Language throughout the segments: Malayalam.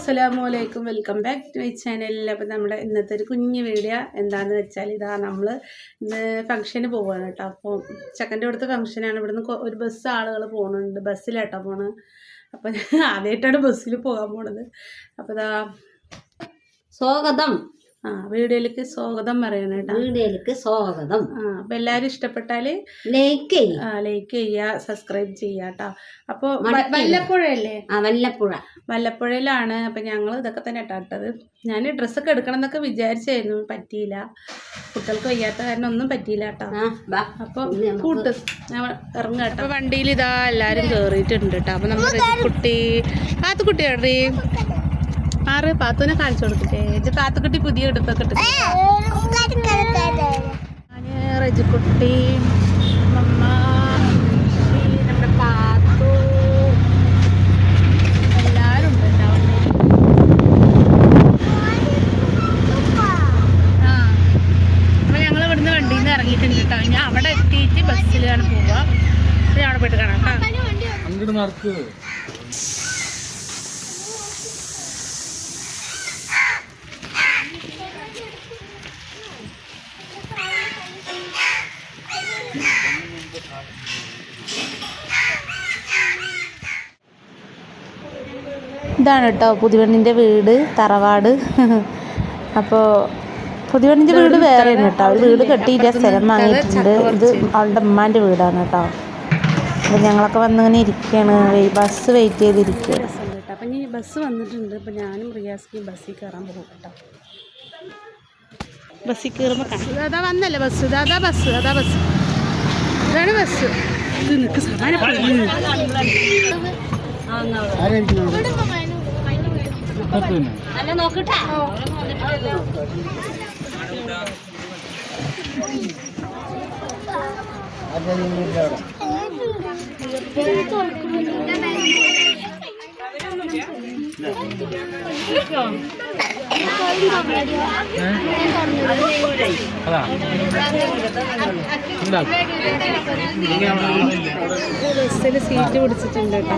അസ്സലാമു അലൈക്കും welcome back to my channel അപ്പം നമ്മുടെ ഇന്നത്തെ ഒരു കുഞ്ഞു വീഡിയോ എന്താണെന്ന് വെച്ചാൽ ഇതാ നമ്മൾ ഇന്ന് ഫംഗ്ഷന് പോവുകയാണ് കേട്ടോ. അപ്പോൾ ചെക്കന്റെ അടുത്ത് ഫംഗ്ഷനാണ് ഇവിടുന്ന് ഒരു ബസ് ആളുകൾ പോകുന്നുണ്ട് ബസ്സിലാട്ടോ പോണത് അപ്പം ആദ്യമായിട്ടാണ് ബസ്സിൽ പോകാൻ പോണത്. അപ്പോൾ ഇതാ സ്വാഗതം. ആ വീഡിയോയിലേക്ക് സ്വാഗതം പറയണം കേട്ടോ. വീഡിയോയിലേക്ക് സ്വാഗതം. ആ അപ്പോൾ എല്ലാവരും ഇഷ്ടപ്പെട്ടാൽ ലൈക്ക് ചെയ്യും ലൈക്ക് ചെയ്യുക സബ്സ്ക്രൈബ് ചെയ്യുക കേട്ടോ. അപ്പോൾ വല്ലപ്പുഴയല്ലേ? ആ വല്ലപ്പുഴ. വല്ലപ്പുഴയിലാണ്. അപ്പം ഞങ്ങൾ ഇതൊക്കെ തന്നെ ഇട്ടത് ഞാൻ ഡ്രസ്സൊക്കെ എടുക്കണം എന്നൊക്കെ വിചാരിച്ചായിരുന്നു. പറ്റിയില്ല. കുട്ടികൾക്ക് വയ്യാത്ത കാരണം ഒന്നും പറ്റിയില്ല കേട്ടോ. ആ ബാ അപ്പോൾ കൂട്ട്. ഞാൻ ഇറങ്ങുക കേട്ടോ. അപ്പോൾ വണ്ടിയിൽ ഇതാ എല്ലാവരും കയറിയിട്ടുണ്ട് കേട്ടോ അപ്പോൾ നമ്മൾ കുട്ടി കാത്തുക്കുട്ടി എവിടെ ആറ് പാത്തുവിനെ കാണിച്ചു കൊടുക്കട്ടെ ഇത് കാത്തുക്കുട്ടി പുതിയ ഉടുപ്പൊക്കെ ഇട്ട് ഞാൻ റജിക്കുട്ടി മമ്മ നമ്മുടെ പാത്തു എല്ലാവരും ഉണ്ട് കേട്ടോ ആ അപ്പോൾ ഞങ്ങൾ ഇവിടുന്ന് വണ്ടിയിൽ നിന്ന് ഇറങ്ങിയിട്ടുണ്ട് കേട്ടോ. ഞാൻ അവിടെ എത്തിയിട്ട് ബസ്സിലാണ് പോവുക. അവിടെ പോയിട്ട് കാണാം കേട്ടോ അങ്ങോട്ട് നടക്ക് ഇതാണ് കേട്ടോ പുതുവെണ്ണിന്റെ വീട് തറവാട്. അപ്പോൾ പുതുവെണ്ണിന്റെ വീട് വേറെയാണ് കേട്ടോ. അവർ വീട് കെട്ടിയില്ല സ്ഥലം വാങ്ങിയിട്ടുണ്ട്. ഇത് അവളുടെ ഉമ്മാന്റെ വീടാണ് കേട്ടോ. അപ്പോൾ ഞങ്ങളൊക്കെ വന്നിങ്ങനെ ഇരിക്കുകയാണ്. ബസ് വെയിറ്റ് ചെയ്തിരിക്കുകയാണ്. അപ്പം ഇനി ബസ് വന്നിട്ടുണ്ട്. അപ്പം ഞാനും റിയാസ്ക്കും ബസ്സിൽ കയറാൻ പോകും കേട്ടോ. ബസ്സിൽ കയറുമ്പോൾ അതാ വന്നല്ലേ ബസ്? അതാ ബസ് അതാ ബസ്. ഇതാണ് ബസ്. ഇത് സാധനം അല്ല നോക്കട്ടെ അതാ ഉണ്ടാക്ക്. ബസ്സിൽ സീറ്റ് പിടിച്ചിട്ടുണ്ട് കേട്ടോ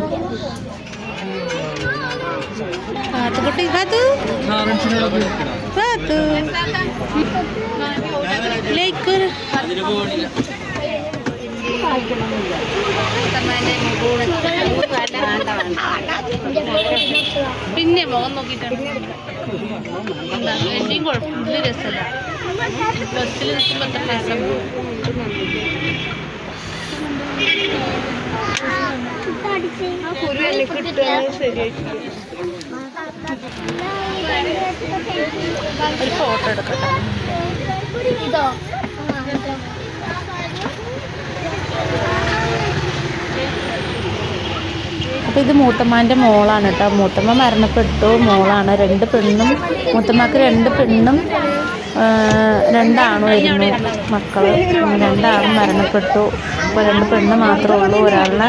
ലേക്ക് പിന്നെ മുഖം നോക്കിയിട്ടാണ്. എന്റെയും കുഴപ്പമില്ല രസമല്ല ബസ്സിൽ നിൽക്കുമ്പോൾ എത്ര രസം. ഒരു ഫോട്ടോ അപ്പോൾ ഇത് മൂത്തമ്മാന്റെ മോളാണ് കേട്ടോ. മൂത്തമ്മ മരണപ്പെട്ടു. മോളാണ്. രണ്ട് പെണ്ണും മൂത്തമ്മക്ക് രണ്ട് പെണ്ണും രണ്ടാണുമായിരുന്നു മക്കൾ രണ്ടാളും മരണപ്പെട്ടു. അപ്പൊ രണ്ട് പെണ്ണ് മാത്രമേ ഉള്ളൂ. ഒരാളിനെ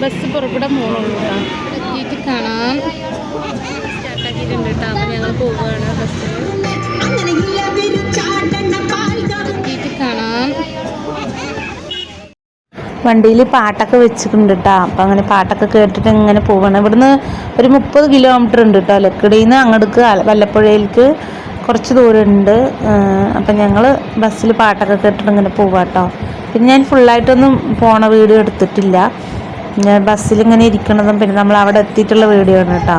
ബസ് പുറപ്പെടാൻ പോകുന്നുള്ളൂ എത്തിയിട്ട് കാണാം. സ്റ്റാർട്ടാക്കിയിട്ടുണ്ട് അപ്പോൾ ഞങ്ങൾ പോവുകയാണ് ബസ്സിൽ കാണാം. വണ്ടിയിൽ പാട്ടൊക്കെ വെച്ചിട്ടുണ്ട് കേട്ടോ അപ്പം അങ്ങനെ പാട്ടൊക്കെ കേട്ടിട്ട് ഇങ്ങനെ പോവാണ്. ഇവിടുന്ന് ഒരു മുപ്പത് കിലോമീറ്റർ ഉണ്ട് കേട്ടോ ലക്കിടിയിൽ നിന്ന് അങ്ങോട്ട് വല്ലപ്പുഴയിലേക്ക് കുറച്ച് ദൂരമുണ്ട്. അപ്പം ഞങ്ങൾ ബസ്സിൽ പാട്ടൊക്കെ കേട്ടിട്ട് ഇങ്ങനെ പോവാം കേട്ടോ പിന്നെ ഞാൻ ഫുള്ളായിട്ടൊന്നും പോണ വീഡിയോ എടുത്തിട്ടില്ല. ഞാൻ ബസ്സിൽ ഇങ്ങനെ ഇരിക്കണതും പിന്നെ നമ്മൾ അവിടെ എത്തിയിട്ടുള്ള വീഡിയോ ആണ് കേട്ടോ.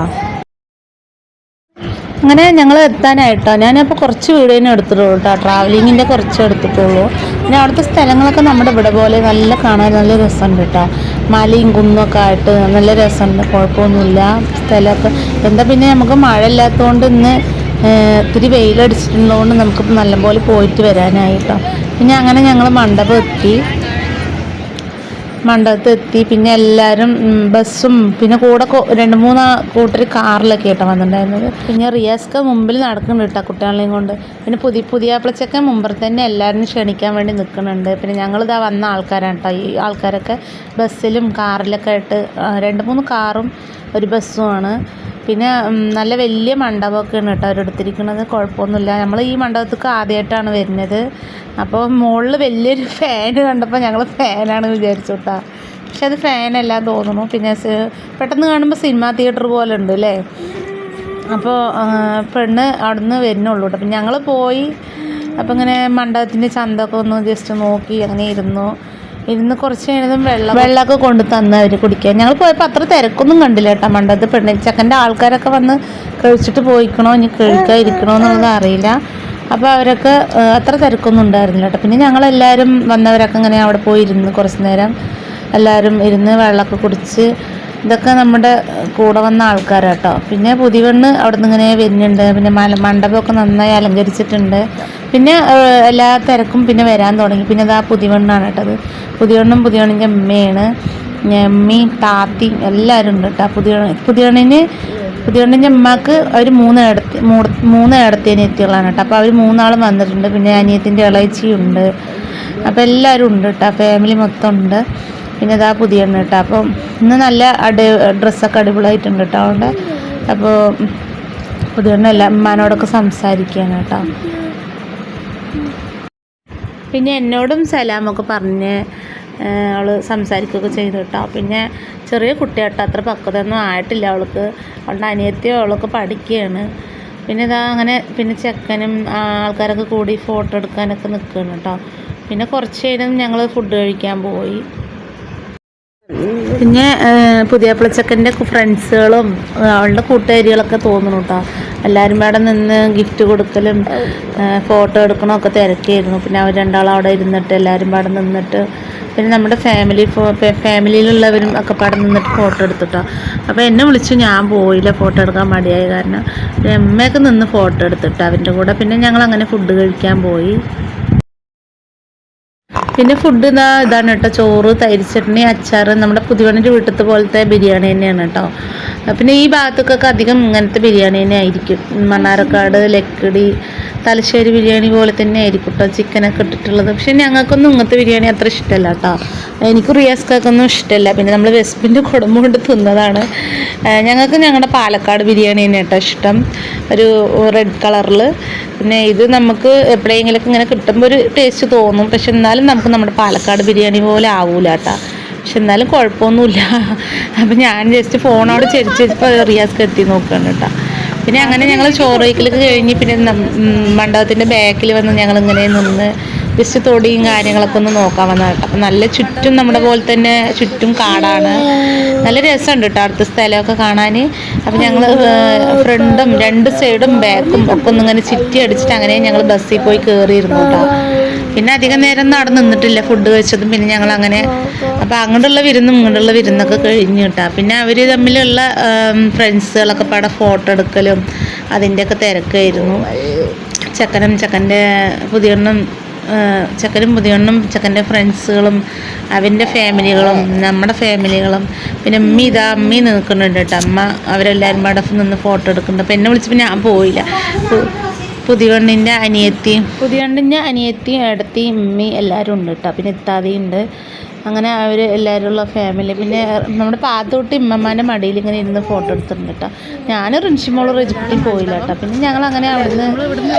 അങ്ങനെ ഞങ്ങൾ എത്താനായിട്ടോ. ഞാനപ്പോൾ കുറച്ച് വീഡിയോനെ എടുത്തിട്ടുള്ളൂ കേട്ടോ. ട്രാവലിങ്ങിന്റെ കുറച്ച് എടുത്തിട്ടുള്ളൂ. പിന്നെ അവിടുത്തെ സ്ഥലങ്ങളൊക്കെ നമ്മുടെ ഇവിടെ പോലെ നല്ല കാണാൻ നല്ല രസമുണ്ട് കേട്ടോ. മലയും കുന്നൊക്കെ ആയിട്ട് നല്ല രസമുണ്ട്. കുഴപ്പമൊന്നുമില്ല. സ്ഥലമൊക്കെ എന്താ പിന്നെ നമുക്ക് മഴ ഇല്ലാത്തതുകൊണ്ട് ഇന്ന് ഏഹ്, ഇത്തിരി വെയിലടിച്ചിട്ടുള്ളതുകൊണ്ട് നമുക്ക് നല്ലപോലെ പോയിട്ട് വരാനായി കേട്ടോ പിന്നെ അങ്ങനെ ഞങ്ങൾ മണ്ഡപം എത്തി മണ്ഡപത്ത് എത്തി പിന്നെ എല്ലാവരും ബസ്സും പിന്നെ കൂടെ രണ്ട് മൂന്ന് കൂട്ടർ കാറിലൊക്കെ ആയിട്ടാണ് വന്നിട്ടുണ്ടായിരുന്നത്. പിന്നെ റിയാസ്ക മുമ്പിൽ നടക്കുന്നുണ്ട് കേട്ടോ കുട്ടികളെയും കൊണ്ട്. പിന്നെ പുതിയ പുതിയ ആപ്പിളച്ചൊക്കെ മുമ്പിൽ തന്നെ എല്ലാവരും ക്ഷണിക്കാൻ വേണ്ടി നിൽക്കുന്നുണ്ട് പിന്നെ ഞങ്ങളിതാ വന്ന ആൾക്കാരാണ് കേട്ടോ ഈ ആൾക്കാരൊക്കെ ബസ്സിലും കാറിലൊക്കെ ആയിട്ട് രണ്ട് മൂന്ന് കാറും ഒരു ബസ്സുമാണ് പിന്നെ നല്ല വലിയ മണ്ഡപമൊക്കെയാണ് കേട്ടോ അവരെടുത്തിരിക്കുന്നത് കുഴപ്പമൊന്നുമില്ല. നമ്മൾ ഈ മണ്ഡപത്തേക്ക് ആദ്യമായിട്ടാണ് വരുന്നത്. അപ്പോൾ മുകളിൽ വലിയൊരു ഫാൻ കണ്ടപ്പോൾ ഞങ്ങൾ ഫാനാണ് വിചാരിച്ചു കേട്ടോ. പക്ഷെ അത് ഫാനല്ല തോന്നുന്നു. പിന്നെ പെട്ടെന്ന് കാണുമ്പോൾ സിനിമാ തിയേറ്റർ പോലെ ഉണ്ട് അല്ലേ? അപ്പോൾ പെണ്ണ് അവിടുന്ന് വരുന്നുള്ളൂ കേട്ടോ. അപ്പം ഞങ്ങൾ പോയി. അപ്പോൾ ഇങ്ങനെ മണ്ഡപത്തിന്റെ ചന്തമൊക്കെ ഒന്ന് ജസ്റ്റ് നോക്കി അങ്ങനെ ഇരുന്നു. ഇരുന്ന് കുറച്ച് കഴിഞ്ഞതും വെള്ളം വെള്ളമൊക്കെ കൊണ്ട് തന്ന് അവർ കുടിക്കാൻ ഞങ്ങൾ പോയപ്പോൾ അത്ര തിരക്കൊന്നും കണ്ടില്ല കേട്ടോ മണ്ടത്ത് പെണ്ണ് ചെക്കന്റെ ആൾക്കാരൊക്കെ വന്ന് കഴിച്ചിട്ട് പോയിക്കണോ? ഇനി കഴിക്കാതിരിക്കണോ എന്നുള്ളത് അറിയില്ല. അപ്പോൾ അവരൊക്കെ അത്ര തിരക്കൊന്നും ഉണ്ടായിരുന്നില്ല കേട്ടോ. പിന്നെ ഞങ്ങളെല്ലാവരും വന്നവരൊക്കെ ഇങ്ങനെ അവിടെ പോയി ഇരുന്ന് കുറച്ച് നേരം എല്ലാവരും ഇരുന്ന് വെള്ളമൊക്കെ കുടിച്ച് ഇതൊക്കെ നമ്മുടെ കൂടെ വന്ന ആൾക്കാരാണ് കേട്ടോ പിന്നെ പുതിവണ്ണ് അവിടെ നിന്ന് ഇങ്ങനെ വരുന്നുണ്ട്. പിന്നെ മണ്ഡപമൊക്കെ നന്നായി അലങ്കരിച്ചിട്ടുണ്ട്. പിന്നെ എല്ലാ തിരക്കും പിന്നെ വരാൻ തുടങ്ങി. പിന്നെ അത് ആ പുതിവണ്ണാണ് കേട്ടത് പുതിയവണ്ണും പുതിയവണ്ണിന്റെ അമ്മയാണ്. അമ്മയും താത്തി എല്ലാവരും ഉണ്ട് കേട്ടോ. പുതിയ പുതിയവണ്ണിന് പുതിയവണ്ണിന്റെ അമ്മയ്ക്ക് അവർ മൂന്ന് ഇടത്തി മൂന്ന് ഇടത്തേനെ എത്തിയുള്ളതാണ് കേട്ടോ. അപ്പോൾ അവർ മൂന്നാളും വന്നിട്ടുണ്ട്. പിന്നെ അനിയത്തിന്റെ ഇളയച്ചിയുണ്ട്. അപ്പോൾ എല്ലാവരും ഉണ്ട് കേട്ടോ. ഫാമിലി മൊത്തം ഉണ്ട്. പിന്നെ ഇതാ പുതിയ എണ്ണ കേട്ടോ. അപ്പം ഇന്ന് നല്ല അടി ഡ്രസ്സൊക്കെ അടിപൊളിയായിട്ടുണ്ട് കേട്ടോ അതുകൊണ്ട് അപ്പോൾ പുതിയ എണ്ണ എല്ലാം ഉമ്മാനോടൊക്കെ സംസാരിക്കുകയാണ് കേട്ടോ. പിന്നെ എന്നോടും സലാമൊക്കെ പറഞ്ഞ് അവൾ സംസാരിക്കുകയൊക്കെ ചെയ്തു കേട്ടോ. പിന്നെ ചെറിയ കുട്ടിയാട്ടോ അത്ര പക്വതയൊന്നും ആയിട്ടില്ല അവൾക്ക്. അവളുടെ അനിയത്തിയോ അവളൊക്കെ പഠിക്കുകയാണ്. പിന്നെ ഇതാ അങ്ങനെ പിന്നെ ചെക്കനും ആൾക്കാരൊക്കെ കൂടി ഫോട്ടോ എടുക്കാനൊക്കെ നിൽക്കുകയാണ് കേട്ടോ. പിന്നെ കുറച്ച് നേരം ഞങ്ങൾ ഫുഡ് കഴിക്കാൻ പോയി. പിന്നെ പുതിയ പ്ലച്ചക്കന്റെ ഫ്രണ്ട്സുകളും അവളുടെ കൂട്ടുകാരികളൊക്കെ തോന്നുന്നു കേട്ടോ എല്ലാവരും അവിടെ നിന്ന് ഗിഫ്റ്റ് കൊടുക്കലും ഫോട്ടോ എടുക്കണം ഒക്കെ തിരക്കായിരുന്നു. പിന്നെ അവർ രണ്ടാളും അവിടെ ഇരുന്നിട്ട് എല്ലാവരും അവിടെ നിന്നിട്ട് പിന്നെ നമ്മുടെ ഫാമിലി ഫാമിലിയിലുള്ളവരും ഒക്കെ പാടെ നിന്നിട്ട് ഫോട്ടോ എടുത്തിട്ടോ. അപ്പോൾ എന്നെ വിളിച്ചു ഞാൻ പോയില്ല ഫോട്ടോ എടുക്കാൻ മടിയായ കാരണം. എമ്മയൊക്കെ നിന്ന് ഫോട്ടോ എടുത്തിട്ടോ അവന്റെ കൂടെ. പിന്നെ ഞങ്ങൾ അങ്ങനെ ഫുഡ് കഴിക്കാൻ പോയി. പിന്നെ ഫുഡ് ഇതാ ഇതാണ് കേട്ടോ ചോറ് തൈര് ചട്നി അച്ചാർ നമ്മുടെ പുതിയവണിന്റെ വീട്ടിലത്തെ പോലത്തെ ബിരിയാണി തന്നെയാണ് കേട്ടോ പിന്നെ ഈ ഭാഗത്തൊക്കെ അധികം ഇങ്ങനത്തെ ബിരിയാണി തന്നെ ആയിരിക്കും. മണ്ണാർക്കാട് ലക്കിടി തലശ്ശേരി ബിരിയാണി പോലെ തന്നെ ആയിരിക്കും കേട്ടോ ചിക്കനൊക്കെ ഇട്ടിട്ടുള്ളത്. പക്ഷെ ഞങ്ങൾക്കൊന്നും ഇങ്ങനത്തെ ബിരിയാണി അത്ര ഇഷ്ടമല്ല കേട്ടോ എനിക്ക് റിയാസ്ക്കൊന്നും ഇഷ്ടമല്ല. പിന്നെ നമ്മൾ വെസ്പിന്റെ കുടുംബം കൊണ്ട് തിന്നതാണ്. ഞങ്ങൾക്ക് ഞങ്ങളുടെ പാലക്കാട് ബിരിയാണി തന്നെ കേട്ടോ ഇഷ്ടം. ഒരു റെഡ് കളറിൽ പിന്നെ ഇത് നമുക്ക് എപ്പോഴെങ്കിലൊക്കെ ഇങ്ങനെ കിട്ടുമ്പോൾ ഒരു ടേസ്റ്റ് തോന്നും. പക്ഷെ എന്നാലും നമുക്ക് നമ്മുടെ പാലക്കാട് ബിരിയാണി പോലെ ആവൂല കേട്ടോ പക്ഷെ എന്നാലും കുഴപ്പമൊന്നുമില്ല. അപ്പം ഞാൻ ജസ്റ്റ് ഫോണോട് ചെരിച്ചപ്പോൾ റിയാസ്ക്ക് എത്തി നോക്കുകയാണ് കേട്ടോ. പിന്നെ അങ്ങനെ ഞങ്ങൾ ചോറ് കഴിഞ്ഞ് പിന്നെ മണ്ഡപത്തിന്റെ ബാക്കിൽ വന്ന് ഞങ്ങൾ ഇങ്ങനെ നിന്ന് ജസ്റ്റ് തൊടിയും കാര്യങ്ങളൊക്കെ ഒന്ന് നോക്കാൻ വന്നത് കേട്ടോ. അപ്പം നല്ല ചുറ്റും നമ്മുടെ പോലെ തന്നെ ചുറ്റും കാടാണ്. നല്ല രസമുണ്ട് കേട്ടോ അടുത്ത സ്ഥലമൊക്കെ കാണാൻ അപ്പം ഞങ്ങൾ ഫ്രണ്ടും രണ്ട് സൈഡും ബാക്കും ഒക്കെ ഒന്നിങ്ങനെ ചുറ്റി അടിച്ചിട്ട് അങ്ങനെ ഞങ്ങൾ ബസ്സിൽ പോയി കയറിയിരുന്നു കേട്ടോ. പിന്നെ അധികം നേരം അവിടെ നിന്നിട്ടില്ല ഫുഡ് കഴിച്ചതും. പിന്നെ ഞങ്ങൾ അങ്ങനെ അപ്പം അങ്ങോട്ടുള്ള വിരുന്നും ഇങ്ങോട്ടുള്ള വിരുന്നൊക്കെ കഴിഞ്ഞു കേട്ടോ. പിന്നെ അവർ തമ്മിലുള്ള ഫ്രണ്ട്സുകളൊക്കെ പാടെ ഫോട്ടോ എടുക്കലും അതിന്റെയൊക്കെ തിരക്കായിരുന്നു. ചെക്കനും ചക്കന്റെ പുതിയണ്ണും ചെക്കനും പുതിയണ്ണും ചക്കന്റെ ഫ്രണ്ട്സുകളും അവന്റെ ഫാമിലികളും നമ്മുടെ ഫാമിലികളും പിന്നെ അമ്മി ഇതാ അമ്മി നിൽക്കുന്നുണ്ട് കേട്ടോ. അമ്മ അവരെല്ലാവരും പാടെ നിന്ന് ഫോട്ടോ എടുക്കുന്നുണ്ട്. അപ്പം എന്നെ വിളിച്ചപ്പോൾ ഞാൻ പോയില്ല. പുതിയണ്ണിന്റെ അനിയത്തി. പുതിയണ്ണിന്റെ അനിയത്തി ഏടത്തിയും ഉമ്മി എല്ലാവരും ഉണ്ട് കേട്ടോ. പിന്നെ ഇത്താതി ഉണ്ട്. അങ്ങനെ അവർ എല്ലാവരും ഉള്ള ഫാമിലി പിന്നെ നമ്മുടെ പാത്തോട്ടി ഇമ്മമാന്റെ മടിയിൽ ഇങ്ങനെ ഇരുന്ന് ഫോട്ടോ എടുത്തിട്ടുണ്ട് കേട്ടോ. ഞാൻ റിൻഷിമോൾ റിജിപ്റ്റിൽ പോയില്ല കേട്ടോ. പിന്നെ ഞങ്ങൾ അങ്ങനെ അവിടുന്ന്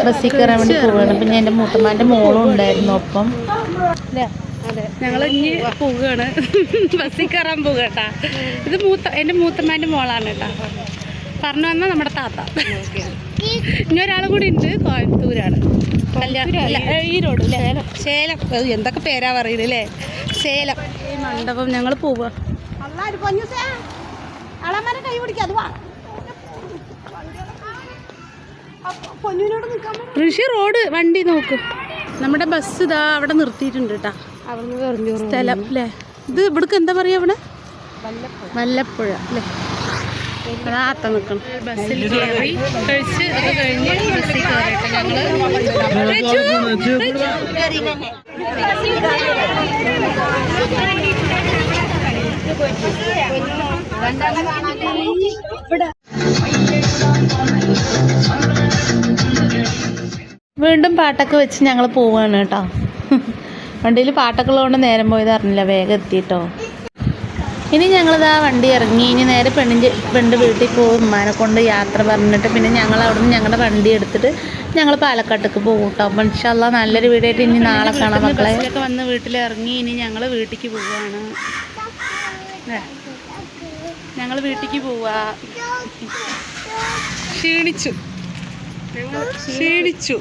ബസ്സിൽ കയറാൻ വേണ്ടി പോവുകയാണ്. പിന്നെ എന്റെ മൂത്തമ്മാന്റെ മോളും ഉണ്ടായിരുന്നു ഒപ്പം. അതെ. ഞങ്ങൾ ഇനി പോവുകയാണ്. ബസ്സിൽ കയറാൻ പോവുക കേട്ടാ. ഇത് മൂത്ത എന്റെ മൂത്തമാന്റെ മോളാണ് കേട്ടാ. പറഞ്ഞു വന്നാൽ നമ്മുടെ താത്ത. ഇനി കൂടി ഉണ്ട്. കോയമ്പത്തൂരാണ്. ഈരോട് ശേലം എന്തൊക്കെ പേരാ പറയുന്നത് അല്ലേ? ശേലം ഈ മണ്ഡപം ഞങ്ങൾ പോവുക ഋഷി റോഡ് വണ്ടി നോക്ക്. നമ്മുടെ ബസ് ഇതാ അവിടെ നിർത്തിയിട്ടുണ്ട് കേട്ടാ സ്ഥലം അല്ലേ? ഇത് ഇവിടേക്ക് എന്താ പറയാ അവിടെ? വല്ലപ്പുഴ അല്ലേ? അതാ അത്ത നിൽക്കണം ബസ്സിൽ കയറി കഴിച്ച് ഒക്കെ കഴിഞ്ഞ് ബസ്സിൽ കയറിയിട്ട് ഞങ്ങൾ റിച്ചു, റിച്ചു. വീണ്ടും പാട്ടൊക്കെ വെച്ച് ഞങ്ങൾ പോവാണ് കേട്ടോ. വണ്ടിയിൽ പാട്ടൊക്കെ ഉള്ളതുകൊണ്ട് നേരം പോയത് അറിഞ്ഞില്ല വേഗം എത്തിയിട്ടോ ഇനി ഞങ്ങളിതാ വണ്ടി ഇറങ്ങി ഇനി നേരെ പെണ്ണിന്റെ പെണ്ണിന്റെ വീട്ടിൽ പോകും. ഉമ്മാനെ കൊണ്ട് യാത്ര പറഞ്ഞിട്ട് പിന്നെ ഞങ്ങൾ അവിടുന്ന് നിന്ന് ഞങ്ങളുടെ വണ്ടി എടുത്തിട്ട് ഞങ്ങൾ പാലക്കാട്ടേക്ക് പോകും കേട്ടോ അപ്പം ഇൻഷാല്ല നല്ലൊരു വീടായിട്ട് ആയിട്ട് ഇനി നാളെ കാണാം മക്കളെ. വന്ന് വീട്ടിൽ ഇറങ്ങി ഇനി ഞങ്ങൾ വീട്ടിലേക്ക് പോവുകയാണ് ഞങ്ങൾ വീട്ടിലേക്ക് പോവാ. ക്ഷീണിച്ചു. ക്ഷീണിച്ചു.